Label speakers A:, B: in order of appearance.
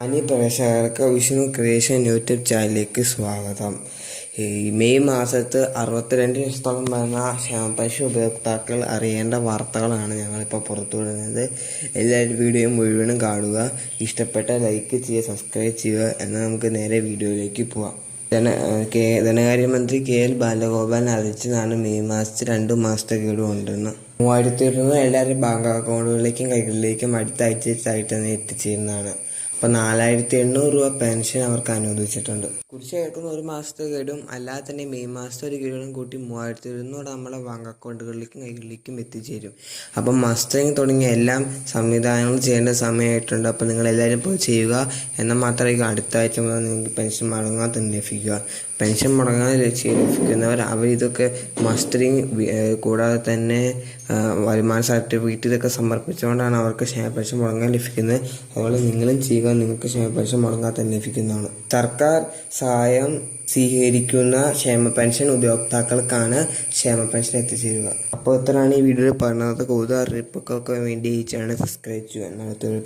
A: മാന്യ പ്രേക്ഷകർക്ക് Vishnu creation YouTube ചാനലിലേക്ക് സ്വാഗതം. ഈ മെയ് മാസത്ത് അറുപത്തിരണ്ട് ലക്ഷത്തോളം വരുന്ന ക്ഷേമപെൻഷൻ ഉപയോക്താക്കൾ അറിയേണ്ട വാർത്തകളാണ് ഞങ്ങളിപ്പോൾ പുറത്തുവിടുന്നത്. എല്ലാവരും വീഡിയോയും മുഴുവനും കാണുക ഇഷ്ടപ്പെട്ട ലൈക്ക് ചെയ്യുക സബ്സ്ക്രൈബ് ചെയ്യുക എന്നാൽ നമുക്ക് നേരെ വീഡിയോയിലേക്ക് പോവാം. ധന കെ ധനകാര്യമന്ത്രി കെ എൽ ബാലഗോപാൽ അറിയിച്ചതാണ് മെയ് മാസത്തിൽ രണ്ട് മാസത്തെ ഗഡു ഉണ്ടെന്ന് മൂവായിരത്തി ഇരുന്നൂറ് എല്ലാവരും ബാങ്ക് അക്കൗണ്ടുകളിലേക്കും കൈകളിലേക്കും അടുത്ത ആഴ്ചയായിട്ട് തന്നെ എത്തിച്ചേരുന്നതാണ്. അപ്പോൾ നാലായിരത്തി എണ്ണൂറ് രൂപ പെൻഷൻ അവർക്ക് അനുവദിച്ചിട്ടുണ്ട്. കേൾക്കുന്ന ഒരു മാസത്തെ ഗൈഡും അല്ലാതെ തന്നെ മെയ് മാസത്തെ ഒരു ഗൈഡും കൂട്ടി മൂവായിരത്തി ഇരുന്നൂറ് നമ്മളെ ബാങ്ക് അക്കൗണ്ടുകളിലേക്കും കൈകളിലേക്കും എത്തിച്ചേരും. അപ്പം മസ്റ്ററിങ് തുടങ്ങിയ എല്ലാം സംവിധാനങ്ങൾ ചെയ്യേണ്ട സമയമായിട്ടുണ്ട്. അപ്പോൾ നിങ്ങൾ എല്ലാവരും പോയി ചെയ്യുക. എന്നാൽ മാത്രമേ അടുത്ത ആഴ്ച മുതൽ നിങ്ങൾക്ക് പെൻഷൻ മുടങ്ങാൻ തന്നെ ലഭിക്കുക. പെൻഷൻ മുടങ്ങാൻ ലഭിക്കുന്നവർ അവർ ഇതൊക്കെ മസ്റ്ററിങ് കൂടാതെ തന്നെ വരുമാന സർട്ടിഫിക്കറ്റ് ഇതൊക്കെ സമർപ്പിച്ചുകൊണ്ടാണ് അവർക്ക് പെൻഷൻ മുടങ്ങാൻ ലഭിക്കുന്നത്. അതുപോലെ നിങ്ങളും ചെയ്യുക. നിങ്ങൾക്ക് ക്ഷേമ പെൻഷൻ മുടങ്ങാൻ തന്നെ ലഭിക്കുന്നതാണ് സർക്കാർ സഹായം സ്വീകരിക്കുന്ന ക്ഷേമ പെൻഷൻ ഉപയോക്താക്കൾക്കാണ് ക്ഷേമ പെൻഷൻ എത്തിച്ചേരുക. അപ്പോൾ ഇത്രയാണ് ഈ വീഡിയോയിൽ പറഞ്ഞത്. കൂടുതൽ അറിയിപ്പുകൾക്ക് വേണ്ടി ഈ ചാനൽ സബ്സ്ക്രൈബ് ചെയ്യുക എന്നാണ് തൊഴിൽ